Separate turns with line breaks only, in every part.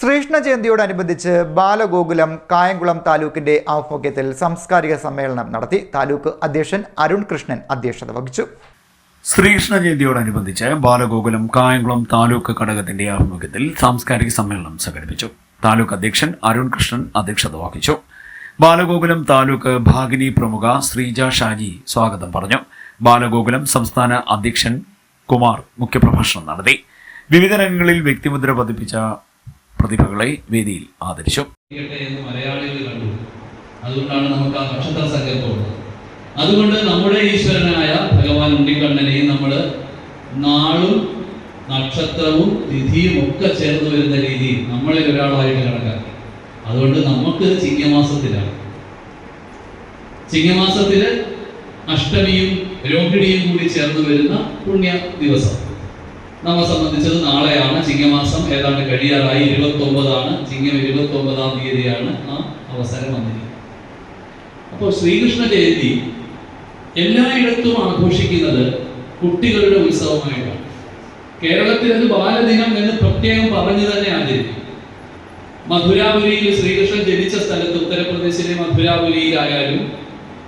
ശ്രീകൃഷ്ണ ജയന്തിയോടനുബന്ധിച്ച് ബാലഗോകുലം കായംകുളം താലൂക്കിന്റെ ആഭിമുഖ്യത്തിൽ സാംസ്കാരിക സമ്മേളനം നടത്തി താലൂക്ക് അധ്യക്ഷൻ അരുൺ കൃഷ്ണൻ അധ്യക്ഷത വഹിച്ചു.
ശ്രീകൃഷ്ണ ജയന്തിയോടനുബന്ധിച്ച് ബാലഗോകുലം കായംകുളം താലൂക്ക് ഘടകത്തിന്റെ ആഭിമുഖ്യത്തിൽ സാംസ്കാരിക സമ്മേളനം സംഘടിപ്പിച്ചു. താലൂക്ക് അധ്യക്ഷൻ അരുൺ കൃഷ്ണൻ അധ്യക്ഷത വഹിച്ചു. ബാലഗോകുലം താലൂക്ക് ഭാഗിനി പ്രമുഖ ശ്രീജ ഷാജി സ്വാഗതം പറഞ്ഞു. ബാലഗോകുലം സംസ്ഥാന അധ്യക്ഷൻ കുമാർ മുഖ്യപ്രഭാഷണം നടത്തി. വിവിധ രംഗങ്ങളിൽ വ്യക്തിമുദ്ര പതിപ്പിച്ച പ്രതിഭകളെ വേദിയിൽ ആദരിച്ചു.
അതുകൊണ്ടാണ് അതുകൊണ്ട് നമ്മുടെ ഈശ്വരനായ ഭഗവാൻ ഉണ്ണിക്കണ്ണനെയും നമ്മൾ നാളും നക്ഷത്രവും തിഥിയും ഒക്കെ ചേർന്ന് വരുന്ന രീതിയിൽ നമ്മളിൽ ഒരാളായിട്ട് കണക്കാക്കി. അതുകൊണ്ട് നമുക്ക് ചിങ്ങമാസത്തിലാണ്. ചിങ്ങമാസത്തിൽ അഷ്ടമിയും രോഹിണിയും കൂടി ചേർന്ന് വരുന്ന പുണ്യ ദിവസം. നമ്മെ സംബന്ധിച്ചത് നാളെയാണ് ചിങ്ങമാസം ഏതാണ്ട് കഴിയാറായി. ഇരുപത്തി ഒമ്പതാണ് ചിങ്ങം ഇരുപത്തി ഒമ്പതാം തീയതിയാണ് ആ അവസരം വന്നിരിക്കുന്നത്. അപ്പോൾ ശ്രീകൃഷ്ണ ജയന്തി എല്ലായിടത്തും ആഘോഷിക്കുന്നത് കുട്ടികളുടെ ഉത്സവമായിട്ടാണ്. കേരളത്തിൽ അത് ബാലദിനം എന്ന് പ്രത്യേകം പറഞ്ഞു തന്നെ ആചരിക്കും. മധുരാപുരിയിൽ ശ്രീകൃഷ്ണൻ ജനിച്ച സ്ഥലത്ത് ഉത്തർപ്രദേശിലെ മധുരാപുരിയിലായാലും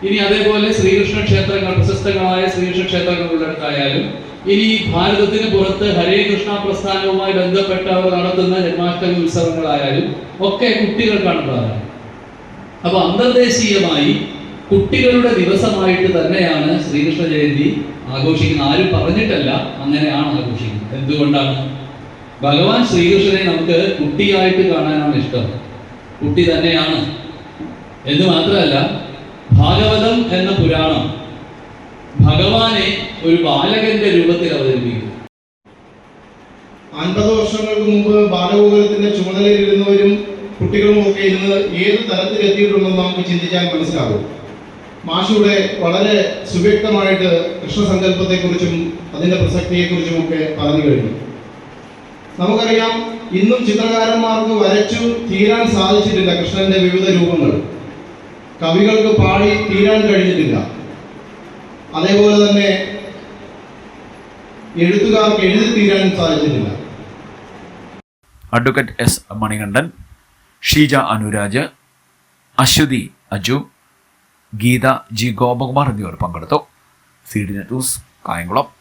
ഇനി അതേപോലെ ശ്രീകൃഷ്ണ ക്ഷേത്രങ്ങൾ പ്രശസ്തങ്ങളായ ശ്രീകൃഷ്ണ ക്ഷേത്രങ്ങളുള്ളിടത്തായാലും ഇനി ഭാരതത്തിന് പുറത്ത് ഹരേ കൃഷ്ണ പ്രസ്ഥാനവുമായി ബന്ധപ്പെട്ടവർ നടത്തുന്ന ജന്മാഷ്ടമി ഉത്സവങ്ങളായാലും ഒക്കെ കുട്ടികൾ കാണുന്നതാണ്. അപ്പൊ അന്തർദേശീയമായി കുട്ടികളുടെ ദിവസമായിട്ട് തന്നെയാണ് ശ്രീകൃഷ്ണ ജയന്തി ആഘോഷിക്കുന്നത്. ആരും പറഞ്ഞിട്ടല്ല അങ്ങനെയാണ് ആഘോഷിക്കുന്നത്. എന്തുകൊണ്ടാണ്? ഭഗവാൻ ശ്രീകൃഷ്ണനെ നമുക്ക് കുട്ടിയായിട്ട് കാണാനാണ് ഇഷ്ടം. കുട്ടി തന്നെയാണ്. എന്ന് മാത്രമല്ല ബാലകന്റെ രൂപത്തിൽ അവതരിപ്പിക്കുന്നു
അൻപത് വർഷങ്ങൾക്ക് മുമ്പ് ബാലഗോകുലത്തിന്റെ ചുമതലയിലിരുന്നവരും കുട്ടികളും ഒക്കെ ഇന്ന് ഏത് തലത്തിലെത്തിയിട്ടുണ്ടെന്ന് നമുക്ക് ചിന്തിക്കാൻ മനസ്സിലാകും. മാഷിയുടെ വളരെ സുവ്യക്തമായിട്ട് കൃഷ്ണസങ്കല്പത്തെക്കുറിച്ചും അതിന്റെ പ്രസക്തിയെക്കുറിച്ചും ഒക്കെ പറഞ്ഞു കഴിഞ്ഞു. നമുക്കറിയാം ഇന്നും ചിത്രകാരന്മാർക്ക് വരച്ചു തീരാൻ സാധിച്ചിട്ടില്ല കൃഷ്ണന്റെ വിവിധ രൂപങ്ങൾ. കവികൾക്ക് പാടി തീരാൻ കഴിഞ്ഞിട്ടില്ല. അതേപോലെ തന്നെ എഴുത്തുകാർക്ക് എഴുതി തീരാൻ സാധിച്ചിട്ടില്ല.
Advocate S Manikandan Sheeja Anuraj Ashwathi Aju Geetha G. Gopakumar എന്നിവർ പങ്കെടുത്തു. സി. ഡി. ന്യൂസ് കായംകുളം.